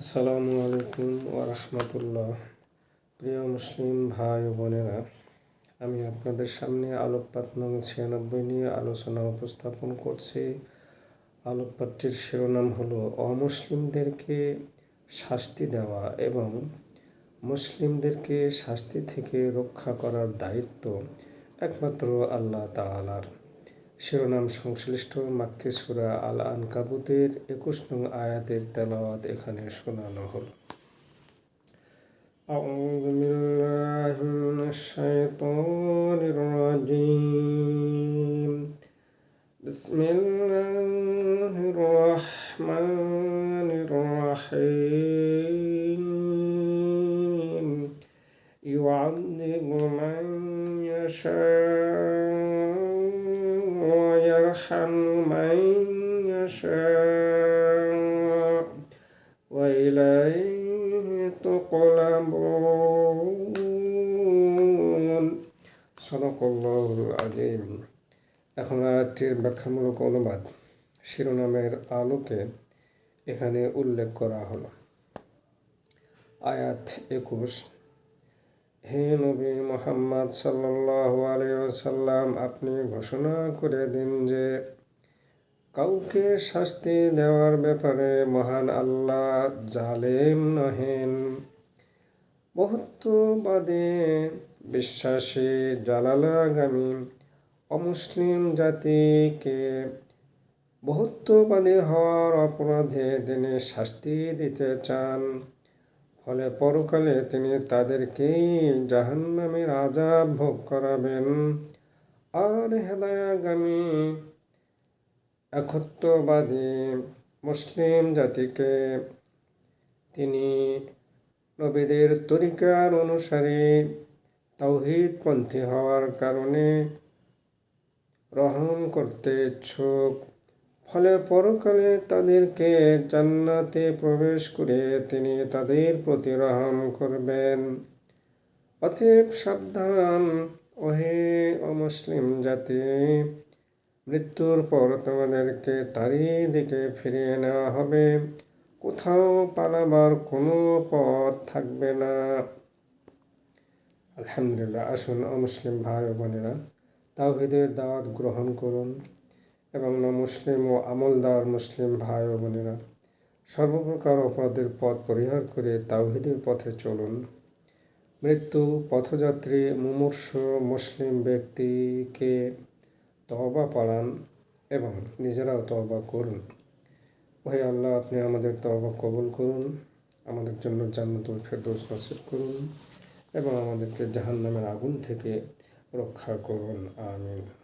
আসসালামু আলাইকুম ওরহমতুল্লাহ প্রিয় মুসলিম ভাই বোনেরা, আমি আপনাদের সামনে আলোকপাত নং ছিয়ানব্বই নিয়ে আলোচনা উপস্থাপন করছি। আলোকপাতটির শিরোনাম হলো, অমুসলিমদেরকে শাস্তি দেওয়া এবং মুসলিমদেরকে শাস্তি থেকে রক্ষা করার দায়িত্ব একমাত্র আল্লাহ তাআলার। শিরোনাম সংশ্লিষ্ট মাক্কি সুরা আল আনকাবুতের একুশ নং আয়াতের তেলাওয়াত এখানে শোনানো হল أعوذ بالله من الشيطان الرجيم بسم الله الرحمن الرحيم يعذب من يشاء ويرحم من يشاء وإليه تقلبون صدق الله العظيم এখন আয়াতটির ব্যাখ্যামূলক অনুবাদ শিরোনামের আলোকে এখানে উল্লেখ করা হলো আয়াত একুশ হে নবী মোহাম্মদ সাল্লাহ আলিয়াল্লাম আপনি ঘোষণা করে দিন যে কাউকে শাস্তি দেওয়ার ব্যাপারে মহান আল্লাহ জালেম নহেন। বহুত্ববাদে, বিশ্বাসী, জালালাগামী, অমুসলিম জাতিকে বহুত্ববাদী হওয়ার অপরাধে তিনি শাস্তি দিতে চান। ফলে পরকালে তিনি তাদেরকেই জাহান্নামের আজাব ভোগ করাবেন। আর হেদায়াগামী, একত্ববাদী মুসলিম জাতিকে তিনি নবীদের তরিকার অনুসারে তাওহিদপন্থী হওয়ার কারণে রহম করতে ইচ্ছুক। ফলে পরকালে তাদেরকে জান্নাতে প্রবেশ করে তিনি তাদের প্রতি রহম করবেন। অতএব সাবধান, ওহে অমুসলিম জাতি, মৃত্যুর পর তোমাদেরকে তারই দিকে ফিরিয়ে নেওয়া হবে। কোথাও পালাবার কোনো পথ থাকবে না। আলহামদুলিল্লাহ, আসুন অমুসলিম ভাই বোনেরা, তাওহিদের দাওয়াত গ্রহণ করুন। এবং না মুসলিম ও আমলদার মুসলিম ভাই ও বোনেরা। সর্বপ্রকার অপরাধের পথ পরিহার করে তাওহিদের পথে চলুন। মৃত্যু, পথযাত্রী, মুমূর্ষ মুসলিম ব্যক্তিকে তহবা পাড়ান এবং নিজেরাও তহবা করুন। ওহে আল্লাহ, আপনি আমাদের তহবা কবুল করুন, আমাদের জন্য জান্নাতুল ফেরদৌস নসিব করুন এবং আমাদেরকে জাহান্নামের আগুন থেকে রক্ষা করুন। আমিন।